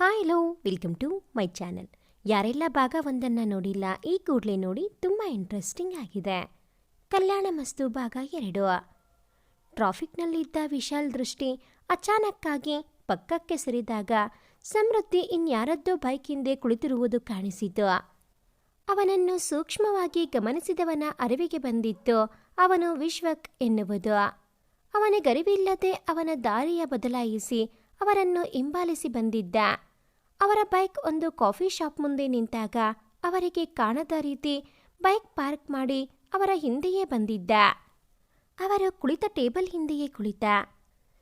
Hi hello welcome to my channel ಯಾರೆಲ್ಲ ಭಾಗ ಒಂದನ್ನು ನೋಡಿಲ್ಲ, ಈ ಕೂಡಲೇ ನೋಡಿ ತುಂಬ ಇಂಟ್ರೆಸ್ಟಿಂಗ್ ಆಗಿದೆ. ಕಲ್ಯಾಣ ಮಸ್ತು ಭಾಗ ಎರಡು. ಟ್ರಾಫಿಕ್ನಲ್ಲಿದ್ದ ವಿಶಾಲ್ ದೃಷ್ಟಿ ಅಚಾನಕ್ಕಾಗಿ ಪಕ್ಕಕ್ಕೆ ಸರಿದಾಗ ಸಮೃದ್ಧಿ ಇನ್ಯಾರದ್ದೋ ಬೈಕ್ ಹಿಂದೆ ಕುಳಿತಿರುವುದು ಕಾಣಿಸಿತು. ಅವನನ್ನು ಸೂಕ್ಷ್ಮವಾಗಿ ಗಮನಿಸಿದವನ ಅರಿವಿಗೆ ಬಂದಿತ್ತು. ಅವನು ವಿಶ್ವಕ್ ಎನ್ನುವುದು. ಅವನಿಗರಿವಿಲ್ಲದೆ ಅವನ ದಾರಿಯ ಬದಲಾಯಿಸಿ ಅವರನ್ನು ಹಿಂಬಾಲಿಸಿ ಬಂದಿದ್ದ. ಅವರ ಬೈಕ್ ಒಂದು ಕಾಫಿ ಶಾಪ್ ಮುಂದೆ ನಿಂತಾಗ ಅವರಿಗೆ ಕಾಣದ ರೀತಿ ಬೈಕ್ ಪಾರ್ಕ್ ಮಾಡಿ ಅವರ ಹಿಂದೆಯೇ ಬಂದಿದ್ದ. ಅವರು ಕುಳಿತ ಟೇಬಲ್ ಹಿಂದೆಯೇ ಕುಳಿತ.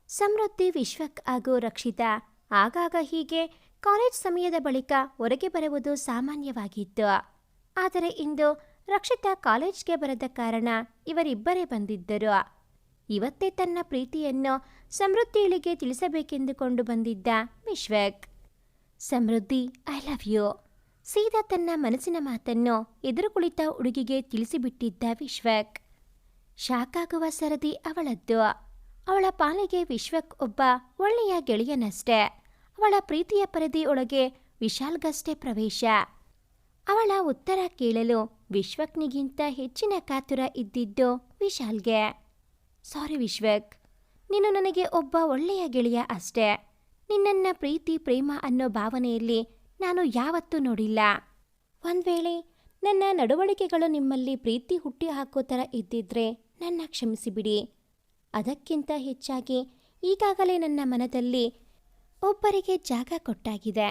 ಸಮೃದ್ಧಿ, ವಿಶ್ವಕ್ ಹಾಗೂ ರಕ್ಷಿತಾ. ಆಗಾಗ ಹೀಗೆ ಕಾಲೇಜ್ ಸಮಯದ ಬಳಿಕ ಹೊರಗೆ ಬರುವುದು ಸಾಮಾನ್ಯವಾಗಿತ್ತು. ಆದರೆ ಇಂದು ರಕ್ಷಿತಾ ಕಾಲೇಜ್ಗೆ ಬರದ ಕಾರಣ ಇವರಿಬ್ಬರೇ ಬಂದಿದ್ದರು. ಇವತ್ತೇ ತನ್ನ ಪ್ರೀತಿಯನ್ನು ಸಮೃದ್ಧಿಯಳಿಗೆ ತಿಳಿಸಬೇಕೆಂದುಕೊಂಡು ಬಂದಿದ್ದ Vishwak. Samriddhi I love you ಸೀದಾ ತನ್ನ ಮನಸ್ಸಿನ ಮಾತನ್ನು ಎದುರು ಕುಳಿತ ಹುಡುಗಿಗೆ ತಿಳಿಸಿಬಿಟ್ಟಿದ್ದ ವಿಶ್ವಕ್. ಶಾಕಾಗುವ ಸರದಿ ಅವಳದ್ದು. ಅವಳ ಪಾಲಿಗೆ ವಿಶ್ವಕ್ ಒಬ್ಬ ಒಳ್ಳೆಯ ಗೆಳೆಯನಷ್ಟೇ. ಅವಳ ಪ್ರೀತಿಯ ಪರಿಧಿ ಒಳಗೆ ವಿಶಾಲ್ಗಷ್ಟೇ ಪ್ರವೇಶ. ಅವಳ ಉತ್ತರ ಕೇಳಲು ವಿಶ್ವಕ್ನಿಗಿಂತ ಹೆಚ್ಚಿನ ಕಾತುರ ಇದ್ದಿದ್ದು ವಿಶಾಲ್ಗೆ. ಸಾರಿ ವಿಶ್ವಕ್, ನೀನು ನನಗೆ ಒಬ್ಬ ಒಳ್ಳೆಯ ಗೆಳೆಯ ಅಷ್ಟೇ. ನಿನ್ನನ್ನ ಪ್ರೀತಿ, ಪ್ರೇಮ ಅನ್ನೋ ಭಾವನೆಯಲ್ಲಿ ನಾನು ಯಾವತ್ತೂ ನೋಡಿಲ್ಲ. ಒಂದ್ ವೇಳೆ ನನ್ನ ನಡವಳಿಕೆಗಳು ನಿಮ್ಮಲ್ಲಿ ಪ್ರೀತಿ ಹುಟ್ಟಿ ಹಾಕೋ ಥರ ಇದ್ದಿದ್ರೆ ನನ್ನ ಕ್ಷಮಿಸಿಬಿಡಿ. ಅದಕ್ಕಿಂತ ಹೆಚ್ಚಾಗಿ ಈಗಾಗಲೇ ನನ್ನ ಮನದಲ್ಲಿ ಒಬ್ಬರಿಗೆ ಜಾಗ ಕೊಟ್ಟಾಗಿದೆ.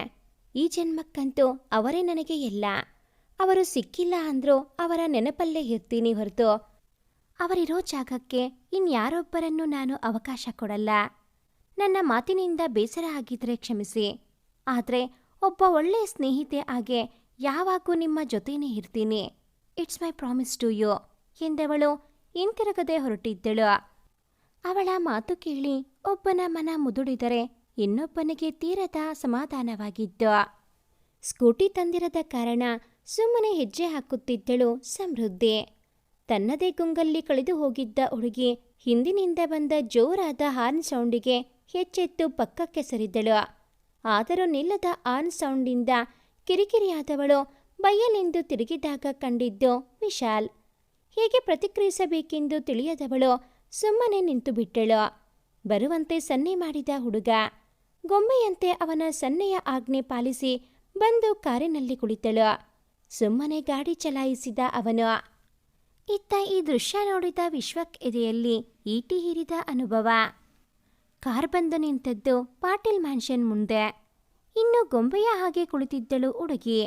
ಈ ಜನ್ಮಕ್ಕಂತೂ ಅವರೇ ನನಗೆ ಎಲ್ಲ. ಅವರು ಸಿಕ್ಕಿಲ್ಲ ಅಂದ್ರೂ ಅವರ ನೆನಪಲ್ಲೇ ಇರ್ತೀನಿ ಹೊರತು ಅವರಿರೋ ಜಾಗಕ್ಕೆ ಇನ್ಯಾರೊಬ್ಬರನ್ನು ನಾನು ಅವಕಾಶ ಕೊಡಲ್ಲ. ನನ್ನ ಮಾತಿನಿಂದ ಬೇಸರ ಆಗಿದ್ರೆ ಕ್ಷಮಿಸಿ. ಆದರೆ ಒಬ್ಬ ಒಳ್ಳೆಯ ಸ್ನೇಹಿತೆ ಹಾಗೆ ಯಾವಾಗೂ ನಿಮ್ಮ ಜೊತೆನೇ ಇರ್ತೀನಿ. It's my promise to you ಎಂದವಳು ಹಿಂತಿರುಗದೆ ಹೊರಟಿದ್ದಳು. ಅವಳ ಮಾತು ಕೇಳಿ ಒಬ್ಬನ ಮನ ಮುದುಡಿದರೆ ಇನ್ನೊಬ್ಬನಿಗೆ ತೀರದ ಸಮಾಧಾನವಾಗಿದ್ದು ಸ್ಕೂಟಿ ತಂದಿರದ ಕಾರಣ ಸುಮ್ಮನೆ ಹೆಜ್ಜೆ ಹಾಕುತ್ತಿದ್ದಳು ಸಮೃದ್ಧಿ. ತನ್ನದೇ ಗುಂಗಲ್ಲಿ ಕಳೆದು ಹೋಗಿದ್ದ ಹುಡುಗಿ ಹಿಂದಿನಿಂದ ಬಂದ ಜೋರಾದ ಹಾರ್ನ್ ಸೌಂಡಿಗೆ ಹೆಚ್ಚೆತ್ತು ಪಕ್ಕಕ್ಕೆ ಸರಿದಳು. ಆದರೂ ನಿಲ್ಲದ ಆನ್ ಸೌಂಡಿಂದ ಕಿರಿಕಿರಿಯಾದವಳು ಬೈಯಲೆಂದು ತಿರುಗಿದಾಗ ಕಂಡಿದ್ದು ವಿಶಾಲ್. ಹೇಗೆ ಪ್ರತಿಕ್ರಿಯಿಸಬೇಕೆಂದು ತಿಳಿಯದವಳು ಸುಮ್ಮನೆ ನಿಂತು ಬಿಟ್ಟಳು ಬರುವಂತೆ ಸನ್ನೆ ಮಾಡಿದ ಹುಡುಗ. ಗೊಂಬೆಯಂತೆ ಅವನ ಸನ್ನೆಯ ಆಜ್ಞೆ ಪಾಲಿಸಿ ಬಂದು ಕಾರಿನಲ್ಲಿ ಕುಳಿತಳು. ಸುಮ್ಮನೆ ಗಾಡಿ ಚಲಾಯಿಸಿದ ಅವನು. ಇತ್ತ ಈ ದೃಶ್ಯ ನೋಡಿದ ವಿಶ್ವಕ್ ಎದೆಯಲ್ಲಿ ಈಟಿ ಹೀರಿದ ಅನುಭವ. ಕಾರ್ ಬಂದು ನಿಂತದ್ದು ಪಾಟೀಲ್ ಮ್ಯಾನ್ಷನ್ ಮುಂದೆ. ಇನ್ನು ಗೊಂಬೆಯ ಹಾಗೆ ಕುಳಿತಿದ್ದಳು ಹುಡುಗಿ.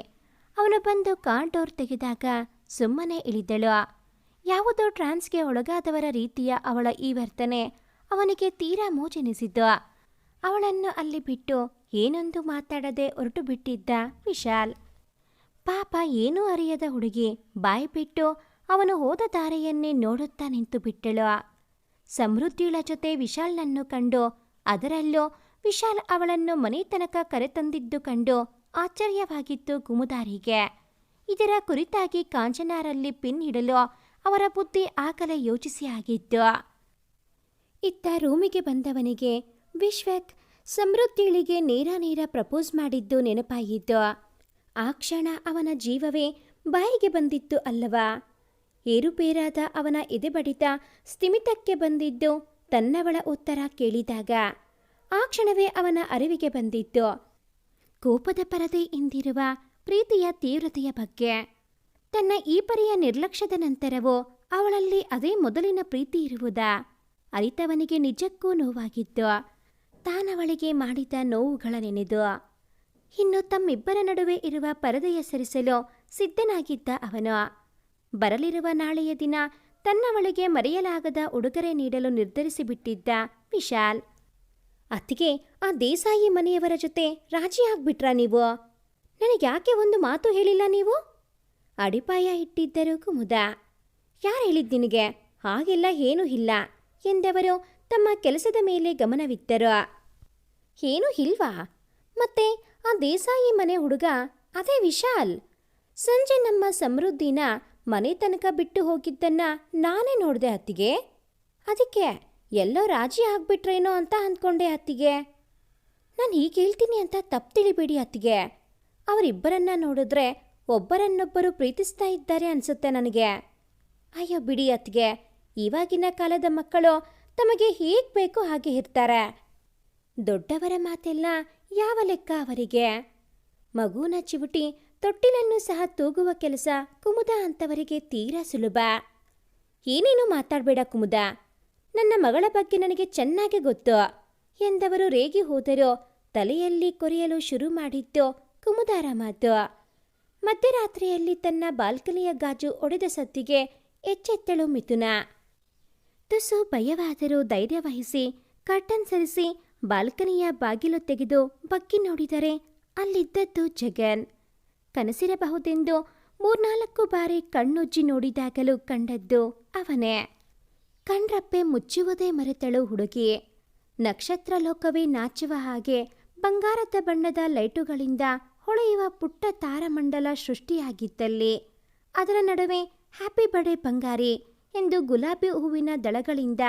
ಅವನು ಬಂದು ಕಾರ್ ಡೋರ್ ತೆಗೆದಾಗ ಸುಮ್ಮನೆ ಇಳಿದಳು. ಯಾವುದೋ ಟ್ರಾನ್ಸ್ಗೆ ಒಳಗಾದವರ ರೀತಿಯ ಅವಳ ಈ ವರ್ತನೆ ಅವನಿಗೆ ತೀರಾ ಮೋಜೆನಿಸಿದ್ದು. ಅವಳನ್ನು ಅಲ್ಲಿ ಬಿಟ್ಟು ಏನೊಂದು ಮಾತಾಡದೆ ಹೊರಟು ಬಿಟ್ಟಿದ್ದ ವಿಶಾಲ್. ಪಾಪ ಏನೂ ಅರಿಯದ ಹುಡುಗಿ ಬಾಯಿ ಬಿಟ್ಟು ಅವನು ಹೋದ ದಾರಿಯನ್ನೇ ನೋಡುತ್ತಾ ನಿಂತು ಬಿಟ್ಟಳು. ಸಮೃದ್ಧಿಳ ಜೊತೆ ವಿಶಾಲ್ನನ್ನು ಕಂಡು, ಅದರಲ್ಲೂ ವಿಶಾಲ್ ಅವಳನ್ನು ಮನೆ ತನಕ ಕರೆತಂದಿದ್ದು ಕಂಡು ಆಶ್ಚರ್ಯವಾಗಿತ್ತು ಗುಮುದಾರಿಗೆ. ಇದರ ಕುರಿತಾಗಿ ಕಾಂಚನಾರಲ್ಲಿ ಪಿನ್ ಇಡಲು ಅವರ ಬುದ್ಧಿ ಆಗಲೇ ಯೋಚಿಸಿ ಆಗಿತ್ತು. ಇತ್ತ ರೂಮಿಗೆ ಬಂದವನಿಗೆ ವಿಶ್ವಕ್ ಸಮೃದ್ಧಿಳಿಗೆ ನೇರ ನೇರ ಪ್ರಪೋಸ್ ಮಾಡಿದ್ದು ನೆನಪಾಗಿದ್ದು ಆ ಕ್ಷಣ ಅವನ ಜೀವವೇ ಬಾಯಿಗೆ ಬಂದಿತ್ತು ಅಲ್ಲವಾ? ಏರುಪೇರಾದ ಅವನ ಎದೆಬಡಿತ ಸ್ಥಿಮಿತಕ್ಕೆ ಬಂದಿದ್ದು ತನ್ನವಳ ಉತ್ತರ ಕೇಳಿದಾಗ. ಆ ಕ್ಷಣವೇ ಅವನ ಅರಿವಿಗೆ ಬಂದಿತ್ತು ಕೋಪದ ಪರದೆ ಇಂದಿರುವ ಪ್ರೀತಿಯ ತೀವ್ರತೆಯ ಬಗ್ಗೆ. ತನ್ನ ಈ ಪರಿಯ ನಿರ್ಲಕ್ಷ್ಯದ ನಂತರವೂ ಅವಳಲ್ಲಿ ಅದೇ ಮೊದಲಿನ ಪ್ರೀತಿ ಇರುವುದಾ? ಅರಿತವನಿಗೆ ನಿಜಕ್ಕೂ ನೋವಾಗಿತ್ತು ತಾನವಳಿಗೆ ಮಾಡಿದ ನೋವುಗಳ ನೆನೆದು ಇನ್ನು ತಮ್ಮಿಬ್ಬರ ನಡುವೆ ಇರುವ ಪರದೆಯ ಸರಿಸಲು ಸಿದ್ಧನಾಗಿದ್ದ ಅವನು. ಬರಲಿರುವ ನಾಳೆಯ ದಿನ ತನ್ನವಳಿಗೆ ಮರೆಯಲಾಗದ ಉಡುಗೊರೆ ನೀಡಲು ನಿರ್ಧರಿಸಿಬಿಟ್ಟಿದ್ದ ವಿಶಾಲ್. ಅತ್ತಿಗೆ, ಆ ದೇಸಾಯಿ ಮನೆಯವರ ಜೊತೆ ರಾಜಿ ಆಗ್ಬಿಟ್ರಾ ನೀವು? ನನಗ್ಯಾಕೆ ಒಂದು ಮಾತು ಹೇಳಿಲ್ಲ ನೀವು? ಅಡಿಪಾಯ ಇಟ್ಟಿದ್ದರು ಕುಮುದ. ಯಾರು ಹೇಳಿದ್ ನಿನಗೆ? ಹಾಗೆಲ್ಲ ಏನೂ ಇಲ್ಲ ಎಂದವರು ತಮ್ಮ ಕೆಲಸದ ಮೇಲೆ ಗಮನವಿತ್ತರು. ಏನೂ ಇಲ್ವಾ? ಮತ್ತೆ ಆ ದೇಸಾಯಿ ಮನೆ ಹುಡುಗ ಅದೇ ವಿಶಾಲ್. ಸಂಜೆ ನಮ್ಮ ಸಮೃದ್ಧಿನ ಮನೆ ತನಕ ಬಿಟ್ಟು ಹೋಗಿದ್ದನ್ನ ನಾನೇ ನೋಡಿದೆ ಅತ್ತಿಗೆ. ಅದಕ್ಕೆ ಎಲ್ಲೋ ರಾಜಿ ಆಗ್ಬಿಟ್ರೇನೋ ಅಂತ ಅಂದ್ಕೊಂಡೆ ಅತ್ತಿಗೆ. ನಾನು ಹೀಗೆ ಹೇಳ್ತೀನಿ ಅಂತ ತಪ್ಪು ತಿಳಿಬೇಡಿ ಅತ್ತಿಗೆ. ಅವರಿಬ್ಬರನ್ನ ನೋಡಿದ್ರೆ ಒಬ್ಬರನ್ನೊಬ್ಬರು ಪ್ರೀತಿಸ್ತಾ ಇದ್ದಾರೆ ಅನ್ಸುತ್ತೆ ನನಗೆ. ಅಯ್ಯೋ ಬಿಡಿ ಅತ್ತಿಗೆ, ಇವಾಗಿನ ಕಾಲದ ಮಕ್ಕಳು ತಮಗೆ ಹೇಗೆ ಬೇಕೋ ಹಾಗೆ ಇರ್ತಾರೆ. ದೊಡ್ಡವರ ಮಾತೆಲ್ಲ ಯಾವ ಲೆಕ್ಕ ಅವರಿಗೆ? ಮಗುನ ಚಿವುಟಿ ತೊಟ್ಟಿಲನ್ನು ಸಹ ತೂಗುವ ಕೆಲಸ ಕುಮುದ ಅಂತವರಿಗೆ ತೀರಾ ಸುಲಭ. ಏನೇನು ಮಾತಾಡಬೇಡ ಕುಮುದ. ನನ್ನ ಮಗಳ ಬಗ್ಗೆ ನನಗೆ ಚೆನ್ನಾಗಿ ಗೊತ್ತು. ಎಂದವರು ರೇಗಿ ಹೋದರೋ ತಲೆಯಲ್ಲಿ ಕೊರೆಯಲು ಶುರು ಮಾಡಿದ್ದು ಕುಮುದಾರ ಮಾತು. ಮಧ್ಯರಾತ್ರಿಯಲ್ಲಿ ತನ್ನ ಬಾಲ್ಕನಿಯ ಗಾಜು ಒಡೆದ ಸತ್ತಿಗೆ ಎಚ್ಚೆತ್ತಳು ಮಿಥುನ. ತುಸು ಭಯವಾದರೂ ಧೈರ್ಯ ವಹಿಸಿ ಕರ್ಟನ್ ಸರಿಸಿ ಬಾಲ್ಕನಿಯ ಬಾಗಿಲು ತೆಗೆದು ಬಕ್ಕಿ ನೋಡಿದರೆ ಅಲ್ಲಿದ್ದದ್ದು ಜಗನ್. ಕನಸಿರಬಹುದೆಂದು ಮೂರ್ನಾಲ್ಕು ಬಾರಿ ಕಣ್ಣುಜ್ಜಿ ನೋಡಿದಾಗಲೂ ಕಂಡದ್ದು ಅವನೇ. ಕಣ್ರಪ್ಪೆ ಮುಚ್ಚುವುದೇ ಮರೆತಳು ಹುಡುಗಿ. ನಕ್ಷತ್ರ ಲೋಕವೇ ನಾಚುವ ಹಾಗೆ ಬಂಗಾರದ ಬಣ್ಣದ ಲೈಟುಗಳಿಂದ ಹೊಳೆಯುವ ಪುಟ್ಟ ತಾರಮಂಡಲ ಸೃಷ್ಟಿಯಾಗಿದ್ದಲ್ಲಿ. ಅದರ ನಡುವೆ ಹ್ಯಾಪಿ ಬರ್ಡೇ ಬಂಗಾರಿ ಎಂದು ಗುಲಾಬಿ ಹೂವಿನ ದಳಗಳಿಂದ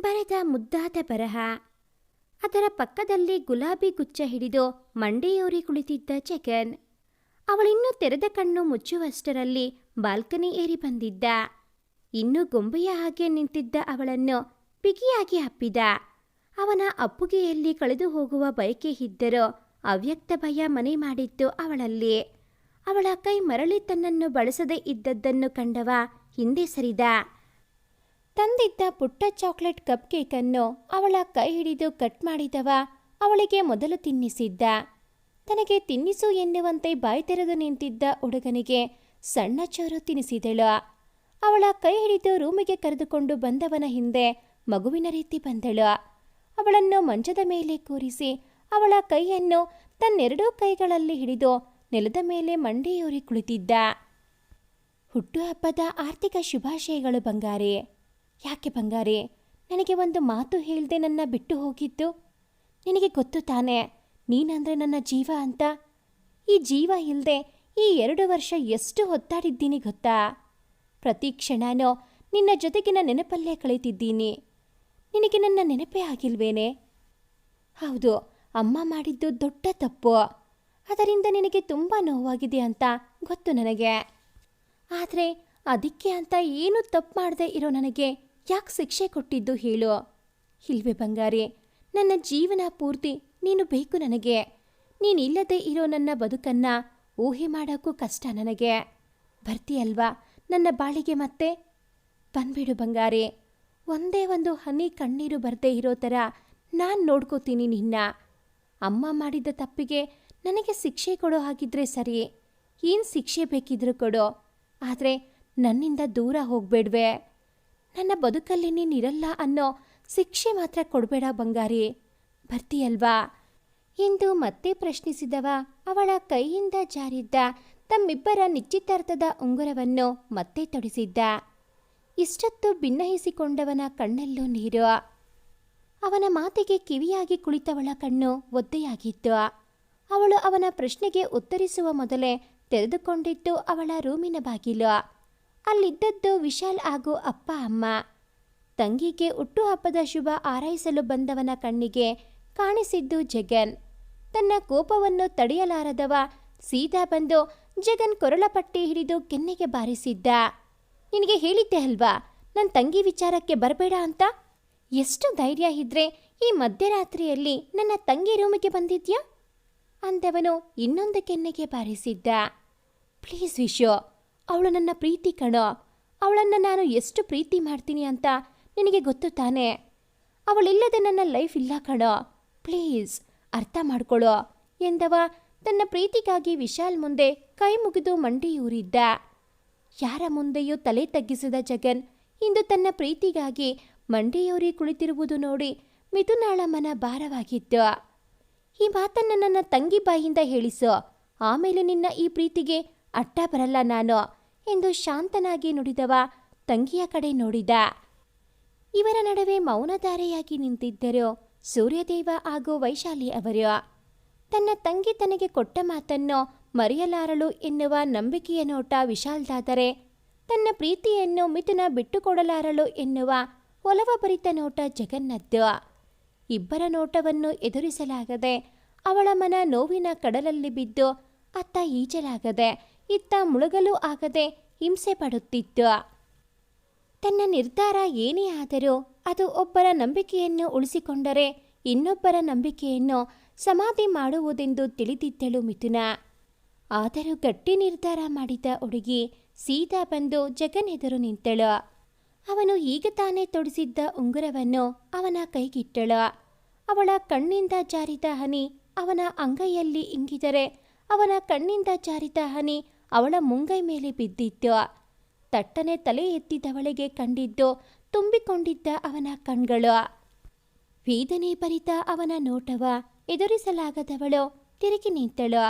ಬರೆದ ಮುದ್ದಾದ ಬರಹ. ಅದರ ಪಕ್ಕದಲ್ಲಿ ಗುಲಾಬಿ ಗುಚ್ಚ ಹಿಡಿದು ಮಂಡೆಯೂರಿ ಕುಳಿತಿದ್ದ ಜಗನ್. ಅವಳಿನ್ನೂ ತೆರೆದ ಕಣ್ಣು ಮುಚ್ಚುವಷ್ಟರಲ್ಲಿ ಬಾಲ್ಕನಿ ಏರಿ ಬಂದಿದ್ದ. ಇನ್ನೂ ಗೊಂಬೆಯ ಹಾಗೆ ನಿಂತಿದ್ದ ಅವಳನ್ನು ಬಿಗಿಯಾಗಿ ಅಪ್ಪಿದ. ಅವನ ಅಪ್ಪುಗೆಯಲ್ಲಿ ಕಳೆದು ಹೋಗುವ ಬಯಕೆ ಇದ್ದರೂ ಅವ್ಯಕ್ತ ಭಯ ಮನೆ ಮಾಡಿತ್ತು ಅವಳಲ್ಲಿ. ಅವಳ ಕೈ ಮರಳಿ ತನ್ನನ್ನು ಬಳಸದೇ ಇದ್ದದ್ದನ್ನು ಕಂಡವ ಹಿಂದೆ ಸರಿದ. ತಂದಿದ್ದ ಪುಟ್ಟ ಚಾಕ್ಲೇಟ್ ಕಪ್ ಕೇಕನ್ನು ಅವಳ ಕೈ ಹಿಡಿದು ಕಟ್ ಮಾಡಿದವ ಅವಳಿಗೆ ಮೊದಲು ತಿನ್ನಿಸಿದ್ದ. ತನಗೆ ತಿನ್ನಿಸು ಎನ್ನುವಂತೆ ಬಾಯಿ ತೆರೆದು ನಿಂತಿದ್ದ ಹುಡುಗನಿಗೆ ಸಣ್ಣ ಚೋರು ತಿನ್ನಿಸಿದಳು. ಅವಳ ಕೈ ಹಿಡಿದು ರೂಮಿಗೆ ಕರೆದುಕೊಂಡು ಬಂದವನ ಹಿಂದೆ ಮಗುವಿನ ರೀತಿ ಬಂದಳು. ಅವಳನ್ನು ಮಂಚದ ಮೇಲೆ ಕೂರಿಸಿ ಅವಳ ಕೈಯನ್ನು ತನ್ನೆರಡೂ ಕೈಗಳಲ್ಲಿ ಹಿಡಿದು ನೆಲದ ಮೇಲೆ ಮಂಡಿಯೂರಿ ಕುಳಿತಿದ್ದ. ಹುಟ್ಟುಹಬ್ಬದ ಆರ್ಥಿಕ ಶುಭಾಶಯಗಳು ಬಂಗಾರಿ. ಯಾಕೆ ಬಂಗಾರಿ? ನನಗೆ ಒಂದು ಮಾತು ಹೇಳದೆ ನನ್ನ ಬಿಟ್ಟು ಹೋಗಿದ್ದು? ನಿನಗೆ ಗೊತ್ತು ತಾನೇ? ನೀನಂದ್ರೆ ನನ್ನ ಜೀವ ಅಂತ? ಈ ಜೀವ ಇಲ್ಲದೆ ಈ ಎರಡು ವರ್ಷ ಎಷ್ಟು ಹೊತ್ತಾಡಿದ್ದೀನಿ ಗೊತ್ತಾ? ಪ್ರತಿ ಕ್ಷಣನೋ ನಿನ್ನ ಜೊತೆಗಿನ ನೆನಪಲ್ಲೇ ಕಳೀತಿದ್ದೀನಿ. ನಿನಗೆ ನನ್ನ ನೆನಪೇ ಆಗಿಲ್ವೇನೆ? ಹೌದು, ಅಮ್ಮ ಮಾಡಿದ್ದು ದೊಡ್ಡ ತಪ್ಪು. ಅದರಿಂದ ನಿನಗೆ ತುಂಬ ನೋವಾಗಿದೆ ಅಂತ ಗೊತ್ತು ನನಗೆ. ಆದರೆ ಅದಕ್ಕೆ ಅಂತ ಏನೂ ತಪ್ಪು ಮಾಡದೆ ಇರೋ ನನಗೆ ಯಾಕೆ ಶಿಕ್ಷೆ ಕೊಟ್ಟಿದ್ದು ಹೇಳು? ಇಲ್ವೇ ಬಂಗಾರಿ ನನ್ನ ಜೀವನ ಪೂರ್ತಿ ನೀನು ಬೇಕು ನನಗೆ. ನೀನಿಲ್ಲದೆ ಇರೋ ನನ್ನ ಬದುಕನ್ನ ಊಹೆ ಮಾಡೋಕ್ಕೂ ಕಷ್ಟ ನನಗೆ. ಬರ್ತೀಯಲ್ವಾ ನನ್ನ ಬಾಳಿಗೆ ಮತ್ತೆ? ಬಂದ್ಬಿಡು ಬಂಗಾರಿ. ಒಂದೇ ಒಂದು ಹನಿ ಕಣ್ಣೀರು ಬರದೇ ಇರೋ ಥರ ನಾನು ನೋಡ್ಕೋತೀನಿ ನಿನ್ನ. ಅಮ್ಮ ಮಾಡಿದ ತಪ್ಪಿಗೆ ನನಗೆ ಶಿಕ್ಷೆ ಕೊಡೋ ಹಾಗಿದ್ರೆ ಸರಿ. ಏನು ಶಿಕ್ಷೆ ಬೇಕಿದ್ರೂ ಕೊಡು. ಆದರೆ ನನ್ನಿಂದ ದೂರ ಹೋಗ್ಬೇಡ್ವೆ. ನನ್ನ ಬದುಕಲ್ಲಿ ನೀನಿರಲ್ಲ ಅನ್ನೋ ಶಿಕ್ಷೆ ಮಾತ್ರ ಕೊಡಬೇಡ ಬಂಗಾರಿ. ಬರ್ತೀಯಲ್ವಾ? ಎಂದು ಮತ್ತೆ ಪ್ರಶ್ನಿಸಿದವ ಅವಳ ಕೈಯಿಂದ ಜಾರಿದ್ದ ತಮ್ಮಿಬ್ಬರ ನಿಶ್ಚಿತಾರ್ಥದ ಉಂಗುರವನ್ನು ಮತ್ತೆ ತೊಡಿಸಿದ್ದ. ಇಷ್ಟೊತ್ತು ಭಿನ್ನಹಿಸಿಕೊಂಡವನ ಕಣ್ಣಲ್ಲೂ ನೀರು. ಅವನ ಮಾತಿಗೆ ಕಿವಿಯಾಗಿ ಕುಳಿತವಳ ಕಣ್ಣು ಒದ್ದೆಯಾಗಿತ್ತು. ಅವಳು ಅವನ ಪ್ರಶ್ನೆಗೆ ಉತ್ತರಿಸುವ ಮೊದಲೇ ತೆರೆದುಕೊಂಡಿದ್ದು ಅವಳ ರೂಮಿನ ಬಾಗಿಲು. ಅಲ್ಲಿದ್ದದ್ದು ವಿಶಾಲ್ ಹಾಗೂ ಅಪ್ಪ, ಅಮ್ಮ. ತಂಗಿಗೆ ಹುಟ್ಟುಹಬ್ಬದ ಶುಭ ಹಾರೈಸಲು ಬಂದವನ ಕಣ್ಣಿಗೆ ಕಾಣಿಸಿದ್ದು ಜಗನ್. ತನ್ನ ಕೋಪವನ್ನು ತಡೆಯಲಾರದವ ಸೀದಾ ಬಂದು ಜಗನ್ ಕೊರಳಪಟ್ಟಿ ಹಿಡಿದು ಕೆನ್ನೆಗೆ ಬಾರಿಸಿದ್ದ. ನಿನಗೆ ಹೇಳಿದ್ದೆ ಅಲ್ವಾ ನನ್ನ ತಂಗಿ ವಿಚಾರಕ್ಕೆ ಬರಬೇಡ ಅಂತ? ಎಷ್ಟು ಧೈರ್ಯ ಇದ್ರೆ ಈ ಮಧ್ಯರಾತ್ರಿಯಲ್ಲಿ ನನ್ನ ತಂಗಿ ರೂಮಿಗೆ ಬಂದಿದ್ಯಾ? ಅಂದವನು ಇನ್ನೊಂದು ಕೆನ್ನೆಗೆ ಬಾರಿಸಿದ್ದ. ಪ್ಲೀಸ್ ವಿಶು, ಅವಳು ನನ್ನ ಪ್ರೀತಿ ಕಣೋ, ಅವಳನ್ನು ನಾನು ಎಷ್ಟು ಪ್ರೀತಿ ಮಾಡ್ತೀನಿ ಅಂತ ನಿನಗೆ ಗೊತ್ತು ತಾನೆ? ಅವಳಿಲ್ಲದೆ ನನ್ನ ಲೈಫ್ ಇಲ್ಲ ಕಣೋ. ಪ್ಲೀಸ್, ಅರ್ಥ ಮಾಡ್ಕೊಳ್ಳೋ ಎಂದವ ತನ್ನ ಪ್ರೀತಿಗಾಗಿ ವಿಶಾಲ್ ಮುಂದೆ ಕೈ ಮುಗಿದು ಮಂಡಿಯೂರಿದ್ದ. ಯಾರ ಮುಂದೆಯೂ ತಲೆ ತಗ್ಗಿಸಿದ ಜಗನ್ ಇಂದು ತನ್ನ ಪ್ರೀತಿಗಾಗಿ ಮಂಡಿಯೂರಿ ಕುಳಿತಿರುವುದು ನೋಡಿ ಮಿಥುನಾಳ ಮನ ಭಾರವಾಗಿತ್ತು. ಈ ಮಾತನ್ನು ನನ್ನ ತಂಗಿ ಬಾಯಿಂದ ಹೇಳಿಸು. ಆಮೇಲೆ ನಿನ್ನ ಈ ಪ್ರೀತಿಗೆ ಅಟ್ಟ ಬರಲ್ಲ ನಾನು ಎಂದು ಶಾಂತನಾಗಿ ನುಡಿದವ ತಂಗಿಯ ಕಡೆ ನೋಡಿದ. ಇವರ ನಡುವೆ ಮೌನಧಾರೆಯಾಗಿ ನಿಂತಿದ್ದರು ಸೂರ್ಯದೇವ ಹಾಗೂ ವೈಶಾಲಿ ಅವರು. ತನ್ನ ತಂಗಿ ತನಗೆ ಕೊಟ್ಟ ಮಾತನ್ನು ಮರೆಯಲಾರಳು ಎನ್ನುವ ನಂಬಿಕೆಯ ನೋಟ ವಿಶಾಲ್ದಾದರೆ, ತನ್ನ ಪ್ರೀತಿಯನ್ನು ಮಿಥುನ ಬಿಟ್ಟುಕೊಡಲಾರಳು ಎನ್ನುವ ಒಲವ ಭರಿತ ನೋಟ ಜಗನ್ನದ್ದು ಇಬ್ಬರ ನೋಟವನ್ನು ಎದುರಿಸಲಾಗದೆ ಅವಳ ಮನ ನೋವಿನ ಕಡಲಲ್ಲಿ ಬಿದ್ದು ಅತ್ತ ಈಜಲಾಗದೆ, ಇತ್ತ ಮುಳುಗಲು ಆಗದೆ ಹಿಂಸೆ ಪಡುತ್ತಿತ್ತು. ತನ್ನ ನಿರ್ಧಾರ ಏನೇ ಆದರೂ ಅದು ಒಬ್ಬರ ನಂಬಿಕೆಯನ್ನು ಉಳಿಸಿಕೊಂಡರೆ ಇನ್ನೊಬ್ಬರ ನಂಬಿಕೆಯನ್ನು ಸಮಾಧಿ ಮಾಡುವುದೆಂದು ತಿಳಿದಿದ್ದಳು ಮಿಥುನ. ಆದರೂ ಗಟ್ಟಿ ನಿರ್ಧಾರ ಮಾಡಿದ ಹುಡುಗಿ ಸೀದಾ ಬಂದು ಜಗನ್ ಎದುರು ನಿಂತಳು. ಅವನು ಈಗ ತಾನೇ ತೊಡಿಸಿದ್ದ ಉಂಗುರವನ್ನು ಅವನ ಕೈಗಿಟ್ಟಳು. ಅವಳ ಕಣ್ಣಿಂದ ಜಾರಿದ ಹನಿ ಅವನ ಅಂಗೈಯಲ್ಲಿ ಇಂಗಿದರೆ ಅವನ ಕಣ್ಣಿಂದ ಜಾರಿದ ಹನಿ ಅವಳ ಮುಂಗೈ ಮೇಲೆ ಬಿದ್ದಿತ್ತು. ತಟ್ಟನೆ ತಲೆ ಎತ್ತಿದವಳಿಗೆ ಕಂಡಿದ್ದು ತುಂಬಿಕೊಂಡಿದ್ದ ಅವನ ಕಣ್ಗಳು. ವೇದನೆ ಭರಿತ ಅವನ ನೋಟವ ಎದುರಿಸಲಾಗದವಳು ತಿರುಗಿ ನಿಂತಳು.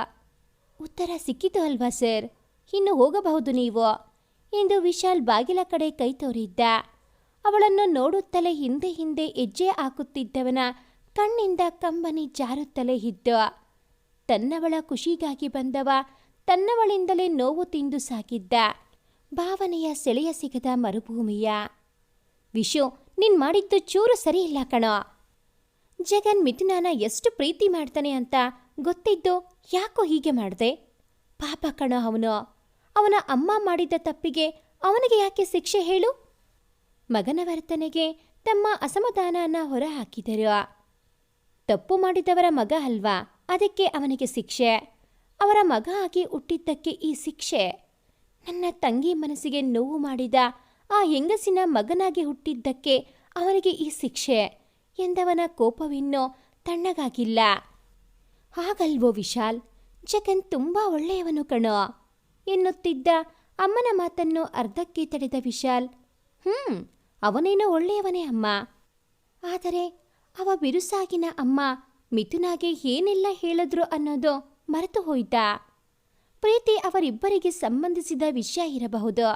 ಉತ್ತರ ಸಿಕ್ಕಿತು ಅಲ್ವಾ ಸರ್? ಇನ್ನು ಹೋಗಬಹುದು ನೀವು? ಎಂದು ವಿಶಾಲ್ ಬಾಗಿಲ ಕಡೆ ಕೈ ತೋರಿದ್ದ. ಅವಳನ್ನು ನೋಡುತ್ತಲೇ ಹಿಂದೆ ಹಿಂದೆ ಹೆಜ್ಜೆ ಹಾಕುತ್ತಿದ್ದವನ ಕಣ್ಣಿಂದ ಕಂಬನಿ ಜಾರುತ್ತಲೇ ಇದ್ದ ತನ್ನವಳ ಖುಷಿಗಾಗಿ ಬಂದವ ತನ್ನವಳಿಂದಲೇ ನೋವು ತಿಂದು ಸಾಕಿದ್ದ ಭಾವನೆಯ ಸೆಳೆಯ ಸಿಗದ ಮರುಭೂಮಿಯ. ವಿಶು, ನೀನ್ ಮಾಡಿದ್ದು ಚೂರು ಸರಿಯಿಲ್ಲ ಕಣೋ. ಜಗನ್ ಮಿಥುನನ ಎಷ್ಟು ಪ್ರೀತಿ ಮಾಡ್ತಾನೆ ಅಂತ ಗೊತ್ತಿದ್ದು ಯಾಕೋ ಹೀಗೆ ಮಾಡ್ದೆ? ಪಾಪ ಕಣೋ ಅವನು. ಅವನ ಅಮ್ಮ ಮಾಡಿದ ತಪ್ಪಿಗೆ ಅವನಿಗೆ ಯಾಕೆ ಶಿಕ್ಷೆ ಹೇಳು? ಮಗನ ವರ್ತನೆಗೆ ತಮ್ಮ ಅಸಮಾಧಾನನ ಹೊರಹಾಕಿದರು. ತಪ್ಪು ಮಾಡಿದವರ ಮಗ ಅಲ್ವಾ? ಅದಕ್ಕೆ ಅವನಿಗೆ ಶಿಕ್ಷೆ. ಅವರ ಮಗ ಆಗಿ ಹುಟ್ಟಿದ್ದಕ್ಕೆ ಈ ಶಿಕ್ಷೆ. ನನ್ನ ತಂಗಿ ಮನಸ್ಸಿಗೆ ನೋವು ಮಾಡಿದ ಆ ಹೆಂಗಸಿನ ಮಗನಾಗಿ ಹುಟ್ಟಿದ್ದಕ್ಕೆ ಅವನಿಗೆ ಈ ಶಿಕ್ಷೆ. ಎಂದವನ ಕೋಪವಿನ್ನೂ ತಣ್ಣಗಾಗಿಲ್ಲ. ಹಾಗಲ್ವೋ ವಿಶಾಲ್? ಜಗನ್ ತುಂಬಾ ಒಳ್ಳೆಯವನು ಕಣೋ. ಎನ್ನುತ್ತಿದ್ದ ಅಮ್ಮನ ಮಾತನ್ನು ಅರ್ಧಕ್ಕೆ ತಡೆದ ವಿಶಾಲ್, ಹ್ಮ್, ಅವನೇನೋ ಒಳ್ಳೆಯವನೇ ಅಮ್ಮ. ಆದರೆ ಅವ ಬಿರುಸಾಗಿನ ಅಮ್ಮ ಮಿಥುನಾಗೆ ಏನೆಲ್ಲ ಹೇಳಿದ್ರು ಅನ್ನೋದು ಮರೆತು ಹೋಯ್ತಾ ಪ್ರೀತಿ ಅವರಿಬ್ಬರಿಗೆ ಸಂಬಂಧಿಸಿದ ವಿಷಯ ಇರಬಹುದು.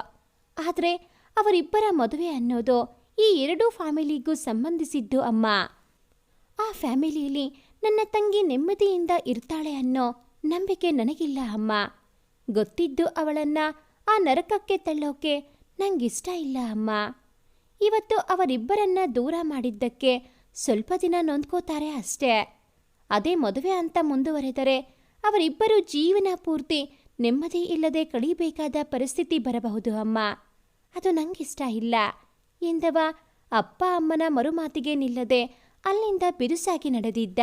ಆದರೆ ಅವರಿಬ್ಬರ ಮದುವೆ ಅನ್ನೋದು ಈ ಎರಡೂ ಫ್ಯಾಮಿಲಿಗೂ ಸಂಬಂಧಿಸಿದ್ದು ಅಮ್ಮ. ಆ ಫ್ಯಾಮಿಲಿಯಲ್ಲಿ ನನ್ನ ತಂಗಿ ನೆಮ್ಮದಿಯಿಂದ ಇರ್ತಾಳೆ ಅನ್ನೋ ನಂಬಿಕೆ ನನಗಿಲ್ಲ ಅಮ್ಮ. ಗೊತ್ತಿದ್ದು ಅವಳನ್ನ ಆ ನರಕಕ್ಕೆ ತಳ್ಳೋಕೆ ನಂಗಿಷ್ಟ ಇಲ್ಲ ಅಮ್ಮ. ಇವತ್ತು ಅವರಿಬ್ಬರನ್ನ ದೂರ ಮಾಡಿದ್ದಕ್ಕೆ ಸ್ವಲ್ಪ ದಿನ ನೊಂದ್ಕೋತಾರೆ ಅಷ್ಟೇ. ಅದೇ ಮದುವೆ ಅಂತ ಮುಂದುವರೆದರೆ ಅವರಿಬ್ಬರು ಜೀವನ ಪೂರ್ತಿ ನೆಮ್ಮದಿ ಇಲ್ಲದೆ ಕಳೀಬೇಕಾದ ಪರಿಸ್ಥಿತಿ ಬರಬಹುದು ಅಮ್ಮ. ಅದು ನಂಗಿಷ್ಟ ಇಲ್ಲ. ಎಂದವ ಅಪ್ಪ ಅಮ್ಮನ ಮರುಮಾತಿಗೆ ನಿಲ್ಲದೆ ಅಲ್ಲಿಂದ ಬಿರುಸಾಗಿ ನಡೆದಿದ್ದ.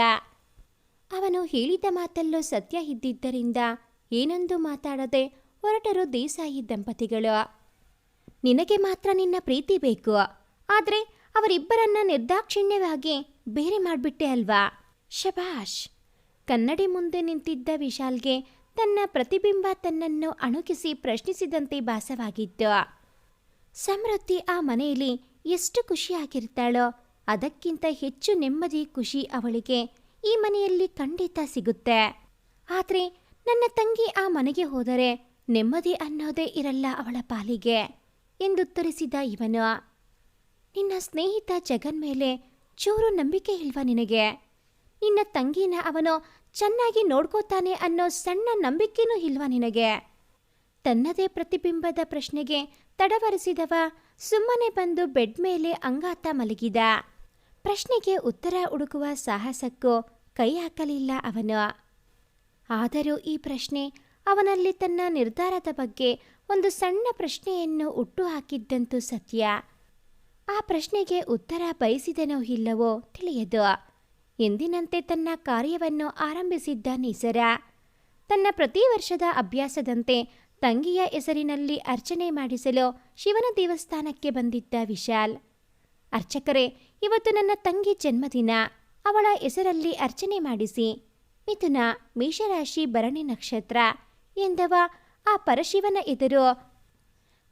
ಅವನು ಹೇಳಿದ ಮಾತಲ್ಲೂ ಸತ್ಯ ಇದ್ದಿದ್ದರಿಂದ ಏನೊಂದು ಮಾತಾಡದೆ ಹೊರಟರು ದೇಸಾಯಿ ದಂಪತಿಗಳು. ನಿನಗೆ ಮಾತ್ರ ನಿನ್ನ ಪ್ರೀತಿ ಬೇಕು. ಆದರೆ ಅವರಿಬ್ಬರನ್ನ ನಿರ್ದಾಕ್ಷಿಣ್ಯವಾಗಿ ಬೇರೆ ಮಾಡಿಬಿಟ್ಟೆ ಅಲ್ವಾ? ಶಬಾಷ್! ಕನ್ನಡಿ ಮುಂದೆ ನಿಂತಿದ್ದ ವಿಶಾಲ್ಗೆ ತನ್ನ ಪ್ರತಿಬಿಂಬ ತನ್ನನ್ನು ಅಣುಕಿಸಿ ಪ್ರಶ್ನಿಸಿದಂತೆ ಭಾಸವಾಗಿತ್ತು ಸಮೃದ್ಧಿ ಆ ಮನೆಯಲ್ಲಿ ಎಷ್ಟು ಖುಷಿಯಾಗಿರ್ತಾಳೋ, ಅದಕ್ಕಿಂತ ಹೆಚ್ಚು ನೆಮ್ಮದಿ, ಖುಷಿ ಅವಳಿಗೆ ಈ ಮನೆಯಲ್ಲಿ ಖಂಡಿತ ಸಿಗುತ್ತೆ. ಆದರೆ ನನ್ನ ತಂಗಿ ಆ ಮನೆಗೆ ಹೋದರೆ ನೆಮ್ಮದಿ ಅನ್ನೋದೇ ಇರಲ್ಲ ಅವಳ ಪಾಲಿಗೆ ಎಂದುತ್ತರಿಸಿದ ಇವನು. ನಿನ್ನ ಸ್ನೇಹಿತ ಜಗನ್ ಮೇಲೆ ಚೂರು ನಂಬಿಕೆ ಇಲ್ವಾ ನಿನಗೆ? ನಿನ್ನ ತಂಗಿನ ಅವನು ಚೆನ್ನಾಗಿ ನೋಡ್ಕೋತಾನೆ ಅನ್ನೋ ಸಣ್ಣ ನಂಬಿಕೆನೂ ಇಲ್ವಾ ನಿನಗೆ? ತನ್ನದೇ ಪ್ರತಿಬಿಂಬದ ಪ್ರಶ್ನೆಗೆ ತಡವರಿಸಿದವ ಸುಮ್ಮನೆ ಬಂದು ಬೆಡ್ ಮೇಲೆ ಅಂಗಾತ ಮಲಗಿದ. ಪ್ರಶ್ನೆಗೆ ಉತ್ತರ ಹುಡುಕುವ ಸಾಹಸಕ್ಕೂ ಕೈ ಹಾಕಲಿಲ್ಲ ಅವನು. ಆದರೂ ಈ ಪ್ರಶ್ನೆ ಅವನಲ್ಲಿ ತನ್ನ ನಿರ್ಧಾರದ ಬಗ್ಗೆ ಒಂದು ಸಣ್ಣ ಪ್ರಶ್ನೆಯನ್ನು ಹುಟ್ಟು ಹಾಕಿದ್ದಂತೂ ಸತ್ಯ. ಆ ಪ್ರಶ್ನೆಗೆ ಉತ್ತರ ಬಯಸಿದನೋ ಇಲ್ಲವೋ ತಿಳಿಯದು. ಎಂದಿನಂತೆ ತನ್ನ ಕಾರ್ಯವನ್ನು ಆರಂಭಿಸಿದ್ದ ನಿಸರ. ತನ್ನ ಪ್ರತಿ ವರ್ಷದ ಅಭ್ಯಾಸದಂತೆ ತಂಗಿಯ ಹೆಸರಿನಲ್ಲಿ ಅರ್ಚನೆ ಮಾಡಿಸಲು ಶಿವನ ದೇವಸ್ಥಾನಕ್ಕೆ ಬಂದಿದ್ದ ವಿಶಾಲ್. ಅರ್ಚಕರೇ, ಇವತ್ತು ನನ್ನ ತಂಗಿ ಜನ್ಮದಿನ. ಅವಳ ಹೆಸರಲ್ಲಿ ಅರ್ಚನೆ ಮಾಡಿಸಿ. ಮಿಥುನ, ಮೇಷರಾಶಿ ಭರಣಿ ನಕ್ಷತ್ರ. ಎಂದವ, ಆ ಪರಶಿವನ ಎದುರು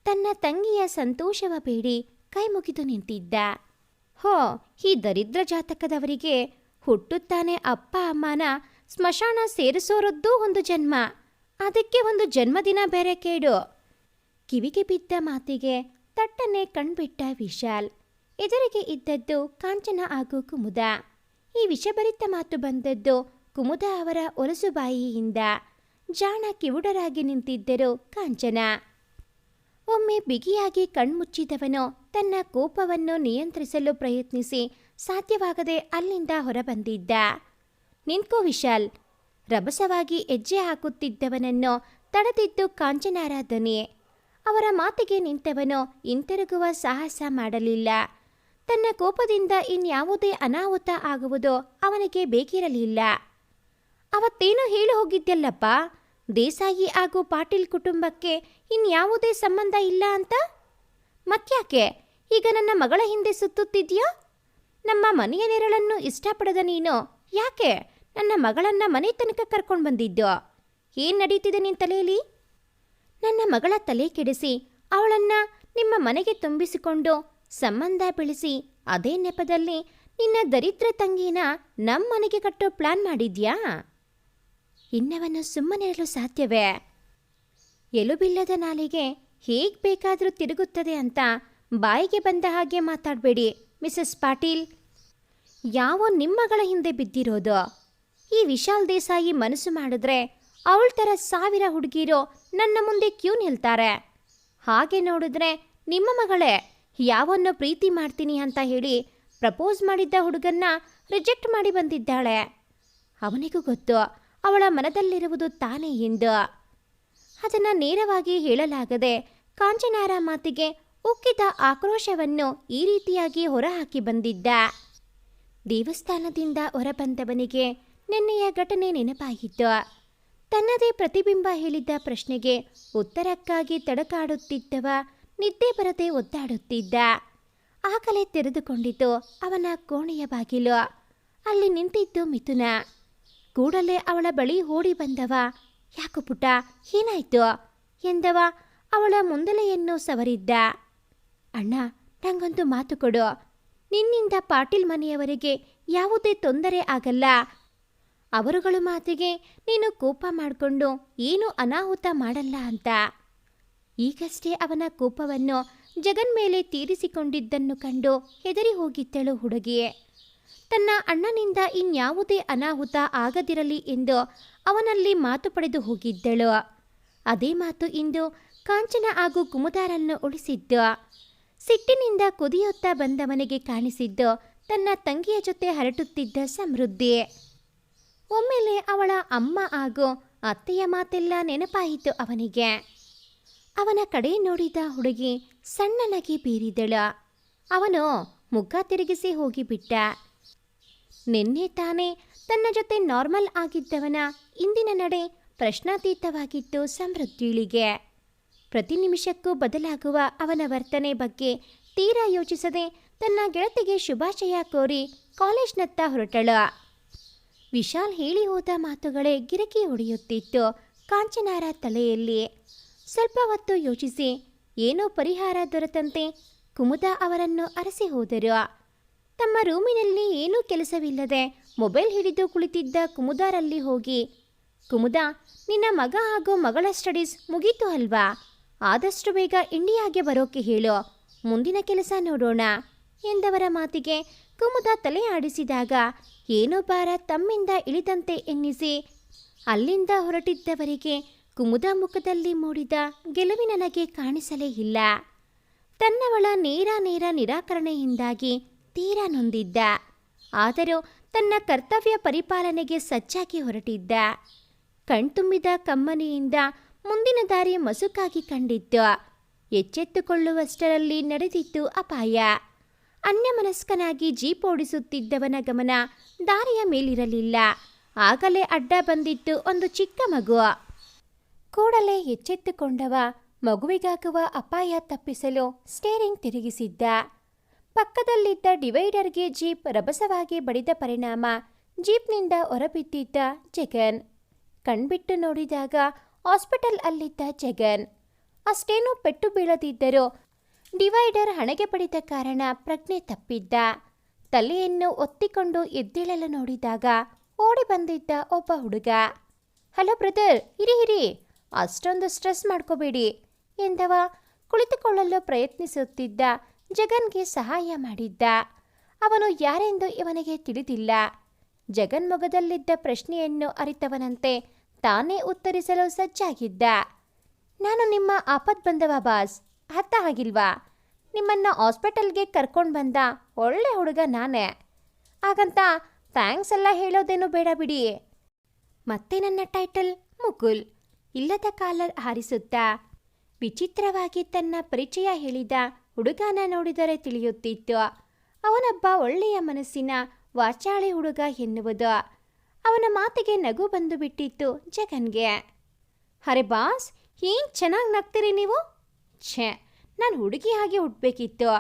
ತನ್ನ ತಂಗಿಯ ಸಂತೋಷವ ಬೇಡಿ ಕೈಮುಗಿದು ನಿಂತಿದ್ದ. ಹೋ, ಈ ದರಿದ್ರ ಜಾತಕದವರಿಗೆ ಹುಟ್ಟುತ್ತಾನೆ ಅಪ್ಪ ಅಮ್ಮನ ಸ್ಮಶಾನ ಸೇರಿಸೋರದ್ದೂ ಒಂದು ಜನ್ಮ. ಅದಕ್ಕೆ ಒಂದು ಜನ್ಮದಿನ ಬೇರೆ ಕೇಡು. ಕಿವಿಗೆ ಬಿದ್ದ ಮಾತಿಗೆ ತಟ್ಟನೆ ಕಣ್ಬಿಟ್ಟ ವಿಶಾಲ್. ಎದುರಿಗೆ ಇದ್ದದ್ದು ಕಾಂಚನ ಹಾಗೂ ಕುಮುದ. ಈ ವಿಷಭರಿತ ಮಾತು ಬಂದದ್ದು ಕುಮುದ ಅವರ ಒಲಸು ಬಾಯಿಯಿಂದ. ಜಾಣ ಕಿವುಡರಾಗಿ ನಿಂತಿದ್ದರು ಕಾಂಚನ. ಒಮ್ಮೆ ಬಿಗಿಯಾಗಿ ಕಣ್ಮುಚ್ಚಿದವನು ತನ್ನ ಕೋಪವನ್ನು ನಿಯಂತ್ರಿಸಲು ಪ್ರಯತ್ನಿಸಿ ಸಾಧ್ಯವಾಗದೆ ಅಲ್ಲಿಂದ ಹೊರಬಂದಿದ್ದ. ನಿಂತ್ಕೋ ವಿಶಾಲ್. ರಭಸವಾಗಿ ಹೆಜ್ಜೆ ಹಾಕುತ್ತಿದ್ದವನನ್ನು ತಡೆದಿದ್ದು ಕಾಂಚನಾರಾಧನೆ ಅವರ ಮಾತಿಗೆ ನಿಂತವನು ಹಿಂತಿರುಗುವ ಸಾಹಸ ಮಾಡಲಿಲ್ಲ. ತನ್ನ ಕೋಪದಿಂದ ಇನ್ಯಾವುದೇ ಅನಾಹುತ ಆಗುವುದು ಅವನಿಗೆ ಬೇಕಿರಲಿಲ್ಲ. ಅವತ್ತೇನೋ ಹೇಳಿ ಹೋಗಿದ್ದಲ್ಲಪ್ಪ? ದೇಸಾಯಿ ಹಾಗೂ ಪಾಟೀಲ್ ಕುಟುಂಬಕ್ಕೆ ಇನ್ಯಾವುದೇ ಸಂಬಂಧ ಇಲ್ಲ ಅಂತ? ಮತ್ಯಾಕೆ ಈಗ ನನ್ನ ಮಗಳ ಹಿಂದೆ ಸುತ್ತುತ್ತಿದ್ಯಾ? ನಮ್ಮ ಮನೆಯ ನೆರಳನ್ನು ಇಷ್ಟಪಡದ ನೀನು? ಯಾಕೆ? ನನ್ನ ಮಗಳನ್ನ ಮನೆ ತನಕ ಕರ್ಕೊಂಡು ಬಂದಿದ್ದು ಏನ್ ನಡೀತಿದೆ ನಿನ್ನ ತಲೆಯಲ್ಲಿ? ನನ್ನ ಮಗಳ ತಲೆ ಕೆಡಿಸಿ ಅವಳನ್ನ ನಿಮ್ಮ ಮನೆಗೆ ತುಂಬಿಸಿಕೊಂಡು ಸಂಬಂಧ ಬೆಳೆಸಿ ಅದೇ ನೆಪದಲ್ಲಿ ನಿನ್ನ ದರಿದ್ರ ತಂಗಿನ ನಮ್ಮ ಮನೆಗೆ ಕಟ್ಟೋ ಪ್ಲಾನ್ ಮಾಡಿದ್ಯಾ? ಇನ್ನವನ್ನು ಸುಮ್ಮನಿರಲು ಸಾಧ್ಯವೇ? ಎಲುಬಿಲ್ಲದ ನಾಲಿಗೆ ಹೇಗೆ ಬೇಕಾದರೂ ತಿರುಗುತ್ತದೆ ಅಂತ ಬಾಯಿಗೆ ಬಂದ ಹಾಗೆ ಮಾತಾಡಬೇಡಿ, ಮಿಸಸ್ ಪಾಟೀಲ್. ಯಾವ ನಿಮ್ಮಗಳ ಹಿಂದೆ ಬಿದ್ದಿರೋದು? ಈ ವಿಶಾಲ್ ದೇಸಾಯಿ ಮನಸ್ಸು ಮಾಡಿದ್ರೆ ಅವಳ ಥರ ಸಾವಿರ ಹುಡುಗಿರು ನನ್ನ ಮುಂದೆ ಕ್ಯೂ ನಿಲ್ತಾರೆ. ಹಾಗೆ ನೋಡಿದ್ರೆ ನಿಮ್ಮ ಮಗಳೇ, ಯಾವನ್ನು ಪ್ರೀತಿ ಮಾಡ್ತೀನಿ ಅಂತ ಹೇಳಿ ಪ್ರಪೋಸ್ ಮಾಡಿದ್ದ ಹುಡುಗನ್ನ ರಿಜೆಕ್ಟ್ ಮಾಡಿ ಬಂದಿದ್ದಾಳೆ. ಅವನಿಗೂ ಗೊತ್ತು, ಅವಳ ಮನದಲ್ಲಿರುವುದು ತಾನೇ ಎಂದು. ಅದನ್ನು ನೇರವಾಗಿ ಹೇಳಲಾಗದೆ ಕಾಂಚನಾರ ಮಾತಿಗೆ ಉಕ್ಕಿದ ಆಕ್ರೋಶವನ್ನು ಈ ರೀತಿಯಾಗಿ ಹೊರಹಾಕಿ ಬಂದಿದ್ದ. ದೇವಸ್ಥಾನದಿಂದ ಹೊರಬಂದವನಿಗೆ ನಿನ್ನೆಯ ಘಟನೆ ನೆನಪಾಗಿತ್ತು ತನ್ನದೇ ಪ್ರತಿಬಿಂಬ ಹೇಳಿದ್ದ ಪ್ರಶ್ನೆಗೆ ಉತ್ತರಕ್ಕಾಗಿ ತಡಕಾಡುತ್ತಿದ್ದವ ನಿದ್ದೆ ಬರದೆ ಒದ್ದಾಡುತ್ತಿದ್ದ. ಆಗಲೇ ತೆರೆದುಕೊಂಡಿತು ಅವನ ಕೋಣೆಯ ಬಾಗಿಲು. ಅಲ್ಲಿ ನಿಂತಿದ್ದು ಮಿಥುನ. ಕೂಡಲೇ ಅವಳ ಬಳಿ ಓಡಿ ಬಂದವ. ಯಾಕೋ ಪುಟ ಏನಾಯ್ತು? ಎಂದವ ಅವಳ ಮುಂದಲೆಯನ್ನು ಸವರಿದ್ದ. ಅಣ್ಣ, ನಂಗೊಂದು ಮಾತು ಕೊಡು. ನಿನ್ನಿಂದ ಪಾಟೀಲ್ ಮನೆಯವರಿಗೆ ಯಾವುದೇ ತೊಂದರೆ ಆಗಲ್ಲ. ಅವರುಗಳು ಮಾತಿಗೆ ನೀನು ಕೋಪ ಮಾಡಿಕೊಂಡು ಏನೂ ಅನಾಹುತ ಮಾಡಲ್ಲ ಅಂತ. ಈಗಷ್ಟೇ ಅವನ ಕೋಪವನ್ನು ಜಗನ್ ಮೇಲೆ ತೀರಿಸಿಕೊಂಡಿದ್ದನ್ನು ಕಂಡು ಹೆದರಿ ಹೋಗಿದ್ದಳು ಹುಡುಗಿಯೇ. ತನ್ನ ಅಣ್ಣನಿಂದ ಇನ್ಯಾವುದೇ ಅನಾಹುತ ಆಗದಿರಲಿ ಎಂದು ಅವನಲ್ಲಿ ಮಾತು ಪಡೆದು ಹೋಗಿದ್ದಳು. ಅದೇ ಮಾತು ಇಂದು ಕಾಂಚನ ಹಾಗೂ ಕುಮುದಾರನ್ನು ಉಳಿಸಿದ್ದು. ಸಿಟ್ಟಿನಿಂದ ಕುದಿಯುತ್ತಾ ಬಂದವನಿಗೆ ಕಾಣಿಸಿದ್ದು ತನ್ನ ತಂಗಿಯ ಜೊತೆ ಹರಟುತ್ತಿದ್ದ ಸಮೃದ್ಧಿ. ಒಮ್ಮೆಲೆ ಅವಳ ಅಮ್ಮ ಹಾಗೂ ಅತ್ತೆಯ ಮಾತೆಲ್ಲ ನೆನಪಾಯಿತು ಅವನಿಗೆ. ಅವನ ಕಡೆ ನೋಡಿದ ಹುಡುಗಿ ಸಣ್ಣನಾಗಿ ಬೀರಿದಳು. ಅವನು ಮುಗ್ಗ ತಿರುಗಿಸಿ ಹೋಗಿಬಿಟ್ಟ. ನಿನ್ನೆ ತಾನೇ ತನ್ನ ಜೊತೆ ನಾರ್ಮಲ್ ಆಗಿದ್ದವನ ಇಂದಿನ ನಡೆ ಪ್ರಶ್ನಾತೀತವಾಗಿತ್ತು ಸಮೃದ್ಧಿಳಿಗೆ ಪ್ರತಿ ನಿಮಿಷಕ್ಕೂ ಬದಲಾಗುವ ಅವನ ವರ್ತನೆ ಬಗ್ಗೆ ತೀರಾ ಯೋಚಿಸದೆ ತನ್ನ ಗೆಳತಿಗೆ ಶುಭಾಶಯ ಕೋರಿ ಕಾಲೇಜ್ನತ್ತ ಹೊರಟಳು. ವಿಶಾಲ್ ಹೇಳಿ ಹೋದ ಮಾತುಗಳೇ ಗಿರಕಿ ಹೊಡೆಯುತ್ತಿತ್ತು ಕಾಂಚನಾರ ತಲೆಯಲ್ಲಿ. ಸ್ವಲ್ಪ ಹೊತ್ತು ಯೋಚಿಸಿ, ಏನೋ ಪರಿಹಾರ ದೊರೆತಂತೆ ಕುಮುದ ಅವರನ್ನು ಅರಸಿ ಹೋದರು. ತಮ್ಮ ರೂಮಿನಲ್ಲಿ ಏನೂ ಕೆಲಸವಿಲ್ಲದೆ ಮೊಬೈಲ್ ಹಿಡಿದು ಕುಳಿತಿದ್ದ ಕುಮುದಾರಲ್ಲಿ ಹೋಗಿ, ಕುಮುದ, ನಿನ್ನ ಮಗ ಹಾಗೂ ಮಗಳ ಸ್ಟಡೀಸ್ ಮುಗೀತು ಅಲ್ವಾ? ಆದಷ್ಟು ಬೇಗ ಇಂಡಿಯಾಗೆ ಬರೋಕೆ ಹೇಳು. ಮುಂದಿನ ಕೆಲಸ ನೋಡೋಣ. ಎಂದವರ ಮಾತಿಗೆ ಕುಮುದ ತಲೆ ಆಡಿಸಿದಾಗ, ಏನೋ ಭಾರ ತಮ್ಮಿಂದ ಇಳಿದಂತೆ ಎನ್ನಿಸಿ. ಅಲ್ಲಿಂದ ಹೊರಟಿದ್ದವರಿಗೆ ಕುಮುದ ಮುಖದಲ್ಲಿ ಮೂಡಿದ ಗೆಲುವಿನ ನನಗೆ ಕಾಣಿಸಲೇ ಇಲ್ಲ. ತನ್ನವಳ ನೇರ ನೇರ ನಿರಾಕರಣೆಯಿಂದಾಗಿ ತೀರಾ ನೊಂದಿದ್ದ. ಆದರೂ ತನ್ನ ಕರ್ತವ್ಯ ಪರಿಪಾಲನೆಗೆ ಸಜ್ಜಾಗಿ ಹೊರಟಿದ್ದ. ಕಣ್ತುಂಬಿದ ಕಮ್ಮನಿಯಿಂದ ಮುಂದಿನ ದಾರಿ ಮಸುಕಾಗಿ ಕಂಡಿತ್ತು ಎಚ್ಚೆತ್ತುಕೊಳ್ಳುವಷ್ಟರಲ್ಲಿ ನಡೆದಿತ್ತು ಅಪಾಯ. ಅನ್ಯಮನಸ್ಕನಾಗಿ ಜೀಪ್ ಓಡಿಸುತ್ತಿದ್ದವನ ಗಮನ ದಾರಿಯ ಮೇಲಿರಲಿಲ್ಲ. ಆಗಲೇ ಅಡ್ಡ ಬಂದಿತ್ತು ಒಂದು ಚಿಕ್ಕ ಮಗು. ಕೂಡಲೇ ಎಚ್ಚೆತ್ತುಕೊಂಡವ ಮಗುವಿಗಾಗುವ ಅಪಾಯ ತಪ್ಪಿಸಲು ಸ್ಟೇರಿಂಗ್ ತಿರುಗಿಸಿದ್ದ. ಪಕ್ಕದಲ್ಲಿದ್ದ ಡಿವೈಡರ್ಗೆ ಜೀಪ್ ರಭಸವಾಗಿ ಬಡಿದ ಪರಿಣಾಮ ಜೀಪ್ನಿಂದ ಹೊರಬಿದ್ದಿದ್ದ ಜಗನ್. ಕಣ್ಬಿಟ್ಟು ನೋಡಿದಾಗ ಹಾಸ್ಪಿಟಲ್ ಅಲ್ಲಿದ್ದ ಜಗನ್. ಅಷ್ಟೇನೂ ಪೆಟ್ಟು ಬೀಳದಿದ್ದರೂ ಡಿವೈಡರ್ ಹಣೆಗೆ ಪಡೆದ ಕಾರಣ ಪ್ರಜ್ಞೆ ತಪ್ಪಿದ್ದ. ತಲೆಯನ್ನು ಒತ್ತಿಕೊಂಡು ಎದ್ದೇಳಲು ನೋಡಿದಾಗ ಓಡಿ ಬಂದಿದ್ದ ಒಬ್ಬ ಹುಡುಗ. ಹಲೋ ಬ್ರದರ್, ಇರಿ ಇರಿ. ಅಷ್ಟೊಂದು ಸ್ಟ್ರೆಸ್ ಮಾಡ್ಕೋಬೇಡಿ ಎಂದವ ಕುಳಿತುಕೊಳ್ಳಲು ಪ್ರಯತ್ನಿಸುತ್ತಿದ್ದ ಜಗನ್ಗೆ ಸಹಾಯ ಮಾಡಿದ್ದ. ಅವನು ಯಾರೆಂದು ಇವನಿಗೆ ತಿಳಿದಿಲ್ಲ. ಜಗನ್ ಮೊಗದಲ್ಲಿದ್ದ ಪ್ರಶ್ನೆಯನ್ನು ಅರಿತವನಂತೆ ತಾನೇ ಉತ್ತರಿಸಲು ಸಜ್ಜಾಗಿದ್ದ. ನಾನು ನಿಮ್ಮ ಆಪತ್ ಬಂದವ, ಬಾಸ್. ಅರ್ಥ ಆಗಿಲ್ವಾ? ನಿಮ್ಮನ್ನ ಹಾಸ್ಪಿಟಲ್ಗೆ ಕರ್ಕೊಂಡು ಬಂದ ಒಳ್ಳೆ ಹುಡುಗ ನಾನೇ. ಹಾಗಂತ ಥ್ಯಾಂಕ್ಸ್ ಎಲ್ಲ ಹೇಳೋದೇನು ಬೇಡ ಬಿಡಿ. ಮತ್ತೆ ನನ್ನ ಟೈಟಲ್, ಮುಕುಲ್. ಇಲ್ಲದ ಕಾಲರ್ ಹಾರಿಸುತ್ತಾ. ವಿಚಿತ್ರವಾಗಿ ತನ್ನ ಪರಿಚಯ ಹೇಳಿದ ಹುಡುಗನ ನೋಡಿದರೆ ತಿಳಿಯುತ್ತಿತ್ತು. ಅವನೊಬ್ಬ ಒಳ್ಳೆಯ ಮನಸ್ಸಿನ ವಾಚಾಳಿ ಹುಡುಗ ಎನ್ನುವುದು. ಅವನ ಮಾತಿಗೆ ನಗು ಬಂದು ಬಿಟ್ಟಿತ್ತು ಜಗನ್ಗೆ. ಅರೆ ಬಾಸ್, ಏನ್ ಚೆನ್ನಾಗಿ ನಗ್ತೀರಿ ನೀವು? ಛೇ, ನಾನು ಹುಡುಗಿ ಹಾಗೆ ಹುಟ್ಟಬೇಕಿತ್ತು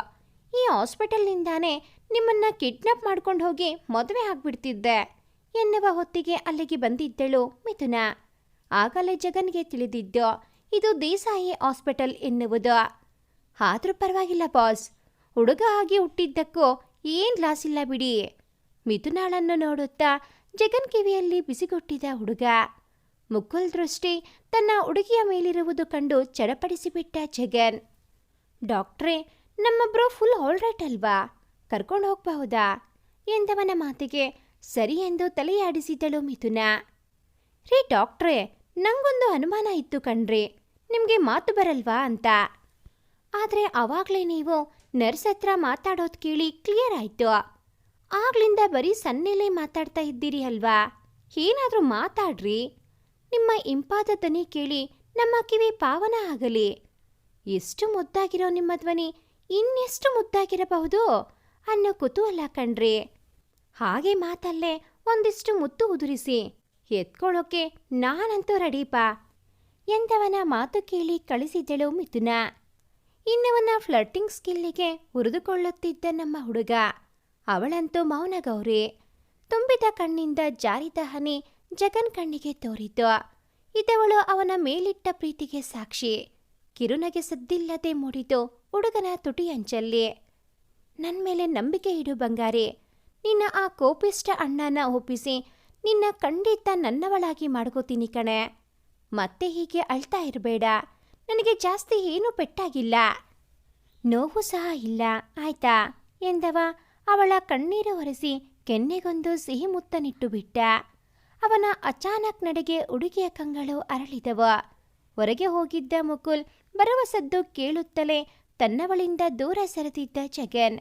ಈ ಹಾಸ್ಪಿಟಲ್ನಿಂದಾನೇ ನಿಮ್ಮನ್ನ ಕಿಡ್ನಾಪ್ ಮಾಡ್ಕೊಂಡು ಹೋಗಿ ಮದುವೆ ಆಗ್ಬಿಡ್ತಿದ್ದೆ, ಎನ್ನುವ ಹೊತ್ತಿಗೆ ಅಲ್ಲಿಗೆ ಬಂದಿದ್ದಳು ಮಿಥುನ. ಆಗಲೇ ಜಗನ್ಗೆ ತಿಳಿದಿದ್ದು, ಇದು ದೇಸಾಯಿ ಹಾಸ್ಪಿಟಲ್ ಎನ್ನುವುದು. ಆದ್ರೂ ಪರವಾಗಿಲ್ಲ ಬಾಸ್, ಹುಡುಗ ಆಗಿ ಹುಟ್ಟಿದ್ದಕ್ಕೂ ಏನ್ ಲಾಸ್ ಇಲ್ಲ ಬಿಡಿ ಮಿಥುನಾಳನ್ನು ನೋಡುತ್ತಾ ಜಗನ್ ಕಿವಿಯಲ್ಲಿ ಬಿಸಿಗೊಟ್ಟಿದ ಹುಡುಗ. ಮುಕುಲ್ ದೃಷ್ಟಿ ತನ್ನ ಹುಡುಗಿಯ ಮೇಲಿರುವುದು ಕಂಡು ಚಡಪಡಿಸಿಬಿಟ್ಟ ಜಗನ್. ಡಾಕ್ಟ್ರೇ ನಮ್ಮಬ್ರು ಫುಲ್ ಆಲ್ರೈಟ್ ಅಲ್ವಾ? ಕರ್ಕೊಂಡು ಹೋಗಬಹುದಾ? ಎಂದವನ ಮಾತಿಗೆ ಸರಿ ಎಂದು ತಲೆಯಾಡಿಸಿದಳು ಮಿಥುನ. ರೀ ಡಾಕ್ಟ್ರೇ, ನಂಗೊಂದು ಅನುಮಾನ ಇತ್ತು ಕಣ್ರಿ. ನಿಮಗೆ ಮಾತು ಬರಲ್ವಾ ಅಂತ. ಆದರೆ ಅವಾಗಲೇ ನೀವು ನರ್ಸ್ ಹತ್ರ ಮಾತಾಡೋದು ಕೇಳಿ ಕ್ಲಿಯರ್ ಆಯ್ತು. ಆಗ್ಲಿಂದ ಬರೀ ಸನ್ನೆಲೆ ಮಾತಾಡ್ತಾ ಇದ್ದೀರಿ ಅಲ್ವಾ? ಏನಾದರೂ ಮಾತಾಡ್ರಿ. ನಿಮ್ಮ ಇಂಪಾದ ಧ್ವನಿ ಕೇಳಿ ನಮ್ಮ ಕಿವಿ ಪಾವನ ಆಗಲಿ. ಎಷ್ಟು ಮುದ್ದಾಗಿರೋ ನಿಮ್ಮ ಧ್ವನಿ ಇನ್ನೆಷ್ಟು ಮುದ್ದಾಗಿರಬಹುದು ಅನ್ನೋ ಕುತೂಹಲ ಕಣ್ರಿ. ಹಾಗೆ ಮಾತಲ್ಲೇ ಒಂದಿಷ್ಟು ಮುತ್ತು ಉದುರಿಸಿ ಎತ್ಕೊಳ್ಳೋಕೆ ನಾನಂತೂ ರೆಡಿಪಾ. ಎಂದವನ ಮಾತು ಕೇಳಿ ಕಳಿಸಿದ್ದಳು ಮಿಥುನ. ಇನ್ನವನ ಫ್ಲರ್ಟಿಂಗ್ ಸ್ಕಿಲ್ಲಿಗೆ ಉರಿದುಕೊಳ್ಳುತ್ತಿದ್ದ ನಮ್ಮ ಹುಡುಗ. ಅವಳಂತೂ ಮೌನ ಗೌರಿ ತುಂಬಿದ ಕಣ್ಣಿಂದ ಜಾರಿದ ಹನಿ ಜಗನ್ ಕಣ್ಣಿಗೆ ತೋರಿತು. ಇದವಳು ಅವನ ಮೇಲಿಟ್ಟ ಪ್ರೀತಿಗೆ ಸಾಕ್ಷಿ. ಕಿರುನಗೆ ಸದ್ದಿಲ್ಲದೆ ಮೂಡಿತು ಹುಡುಗನ ತುಟಿ ಅಂಚಲ್ಲಿ ನನ್ನ ಮೇಲೆ ನಂಬಿಕೆ ಇಡು ಬಂಗಾರಿ. ನಿನ್ನ ಆ ಕೋಪಿಷ್ಟ ಅಣ್ಣನ ಒಪ್ಪಿಸಿ ನಿನ್ನ ಖಂಡಿತ ನನ್ನವಳಾಗಿ ಮಾಡ್ಕೋತೀನಿ ಕಣೆ. ಮತ್ತೆ ಹೀಗೆ ಅಳ್ತಾ ಇರಬೇಡ. ನನಗೆ ಜಾಸ್ತಿ ಏನೂ ಪೆಟ್ಟಾಗಿಲ್ಲ. ನೋವು ಸಹ ಇಲ್ಲ. ಆಯ್ತಾ ಎಂದವ ಅವಳ ಕಣ್ಣೀರು ಒರೆಸಿ ಕೆನ್ನೆಗೊಂದು ಸಿಹಿ ಮುತ್ತನಿಟ್ಟು ಬಿಟ್ಟ. ಅವನ ಅಚಾನಕ್ ನಡೆಗೆ ಹುಡುಗಿಯ ಕಂಗಳು ಅರಳಿದವು. ಹೊರಗೆ ಹೋಗಿದ್ದ ಮುಕುಲ್ ಬರುವ ಸದ್ದು ಕೇಳುತ್ತಲೇ ತನ್ನವಳಿಂದ ದೂರ ಸರಿದಿದ್ದ ಜಗನ್.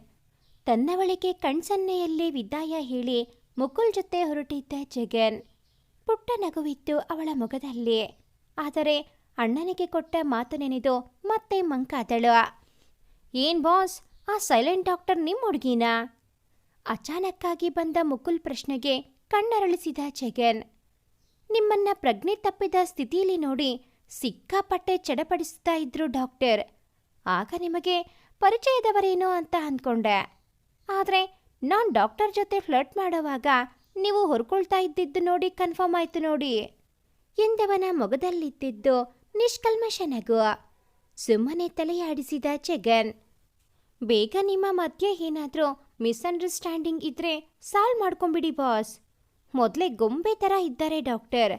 ತನ್ನವಳಿಗೆ ಕಣ್ಸನ್ನೆಯಲ್ಲಿ ವಿದಾಯ ಹೇಳಿ ಮುಕುಲ್ ಜೊತೆ ಹೊರಟಿದ್ದ ಜಗನ್. ಪುಟ್ಟ ನಗುವಿತ್ತು ಅವಳ ಮುಖದಲ್ಲಿ. ಆದರೆ ಅಣ್ಣನಿಗೆ ಕೊಟ್ಟ ಮಾತು ನೆನೆದು ಮತ್ತೆ ಮಂಕಾದಳು. ಏನ್ ಬಾಸ್, ಆ ಸೈಲೆಂಟ್ ಡಾಕ್ಟರ್ ನಿಮ್ಮ ಹುಡುಗಿನಾ? ಅಚಾನಕ್ಕಾಗಿ ಬಂದ ಮುಕುಲ್ ಪ್ರಶ್ನೆಗೆ ಕಣ್ಣರಳಿಸಿದ ಜಗನ್. ನಿಮ್ಮನ್ನ ಪ್ರಜ್ಞೆ ತಪ್ಪಿದ ಸ್ಥಿತಿಯಲ್ಲಿ ನೋಡಿ ಸಿಕ್ಕಾಪಟ್ಟೆ ಚಡಪಡಿಸ್ತಾ ಇದ್ರು ಡಾಕ್ಟರ್. ಆಗ ನಿಮಗೆ ಪರಿಚಯದವರೇನೋ ಅಂತ ಅಂದ್ಕೊಂಡೆ. ಆದರೆ ನಾನು ಡಾಕ್ಟರ್ ಜೊತೆ ಫ್ಲರ್ಟ್ ಮಾಡುವಾಗ ನೀವು ಹೊರ್ಕೊಳ್ತಾ ಇದ್ದಿದ್ದು ನೋಡಿ ಕನ್ಫರ್ಮ್ ಆಯ್ತು ನೋಡಿ. ಎಂದವನ ಮೊಗದಲ್ಲಿದ್ದಿದ್ದು ನಿಷ್ಕಲ್ಮಶ ನಗು ಸುಮ್ಮನೆ ತಲೆಯಾಡಿಸಿದ ಜಗನ್. ಬೇಗ ನಿಮ್ಮ ಮಧ್ಯೆ ಏನಾದರೂ ಮಿಸ್ಅಂಡರ್ಸ್ಟ್ಯಾಂಡಿಂಗ್ ಇದ್ರೆ ಸಾಲ್ವ್ ಮಾಡ್ಕೊಂಬಿಡಿ, ಬಾಸ್. ಮೊದಲೇ ಗೊಂಬೆ ಥರ ಇದ್ದಾರೆ ಡಾಕ್ಟರ್.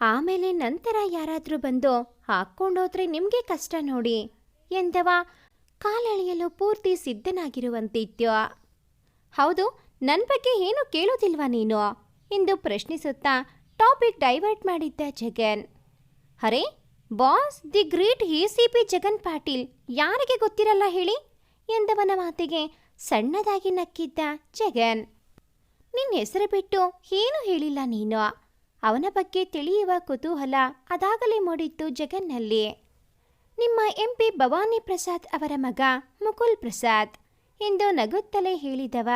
ಆಮೇಲೆ ನಂತರ ಯಾರಾದರೂ ಬಂದು ಹಾಕ್ಕೊಂಡೋದ್ರೆ ನಿಮಗೆ ಕಷ್ಟ ನೋಡಿ ಎಂದವ? ಕಾಲೆಳೆಯಲು ಪೂರ್ತಿ ಸಿದ್ಧನಾಗಿರುವಂತಿತ್ಯೋ. ಹೌದು ನನ್ನ ಬಗ್ಗೆ ಏನು ಕೇಳೋದಿಲ್ವಾ ನೀನು? ಎಂದು ಪ್ರಶ್ನಿಸುತ್ತಾ ಟಾಪಿಕ್ ಡೈವರ್ಟ್ ಮಾಡಿದ್ದ ಜಗನ್. ಅರೆ, boss the great A C P Jagan Patil ಯಾರಿಗೆ ಗೊತ್ತಿರಲ್ಲ ಹೇಳಿ? ಎಂದವನ ಮಾತಿಗೆ ಸಣ್ಣದಾಗಿ ನಕ್ಕಿದ್ದ ಜಗನ್. ನಿನ್ನ ಹೆಸರು ಬಿಟ್ಟು ಏನು ಹೇಳಿಲ್ಲ ನೀನು? ಅವನ ಬಗ್ಗೆ ತಿಳಿಯುವ ಕುತೂಹಲ ಅದಾಗಲೇ ಮೂಡಿತ್ತು ಜಗನ್ನಲ್ಲಿ. ನಿಮ್ಮ ಎಂಪಿ ಭವಾನಿ ಪ್ರಸಾದ್ ಅವರ ಮಗ ಮುಕುಲ್ ಪ್ರಸಾದ್. ಎಂದು ನಗುತ್ತಲೇ ಹೇಳಿದವ,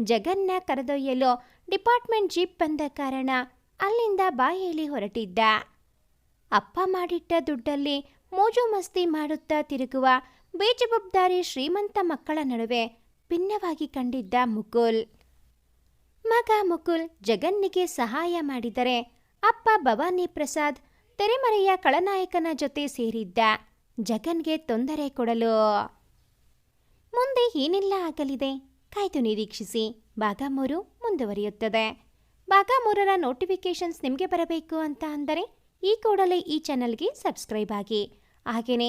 ಜಗನ್ನ ಕರೆದೊಯ್ಯಲು ಡಿಪಾರ್ಟ್ಮೆಂಟ್ ಜೀಪ್ ಬಂದ ಕಾರಣ ಅಲ್ಲಿಂದ ಬಾಯೇಳಿ ಹೊರಟಿದ್ದ. ಅಪ್ಪ ಮಾಡಿಟ್ಟ ದುಡ್ಡಲ್ಲಿ ಮೋಜು ಮಸ್ತಿ ಮಾಡುತ್ತಾ ತಿರುಗುವ ಬೇಜವಾಬ್ದಾರಿ ಶ್ರೀಮಂತ ಮಕ್ಕಳ ನಡುವೆ ಭಿನ್ನವಾಗಿ ಕಂಡಿದ್ದ ಮುಕುಲ್. ಮಗ ಮುಕುಲ್ ಜಗನ್ನಿಗೆ ಸಹಾಯ ಮಾಡಿದರೆ ಅಪ್ಪ ಭವಾನಿ ಪ್ರಸಾದ್, ತೆರೆಮರೆಯ ಕಳನಾಯಕನ ಜೊತೆ ಸೇರಿದ್ದ ಜಗನ್ಗೆ ತೊಂದರೆ ಕೊಡಲು. ಮುಂದೆ ಏನೆಲ್ಲ ಆಗಲಿದೆ? ಕಾಯ್ದು ನಿರೀಕ್ಷಿಸಿ. ಭಾಗ ಮೂರು ಮುಂದುವರಿಯುತ್ತದೆ. ಭಾಗ ಮೂರರ ನೋಟಿಫಿಕೇಷನ್ಸ್ ನಿಮಗೆ ಬರಬೇಕು ಅಂತ ಅಂದರೆ ಈ ಕೂಡಲೇ ಈ ಚಾನಲ್ಗೆ ಸಬ್ಸ್ಕ್ರೈಬ್ ಆಗಿ. ಹಾಗೆಯೇ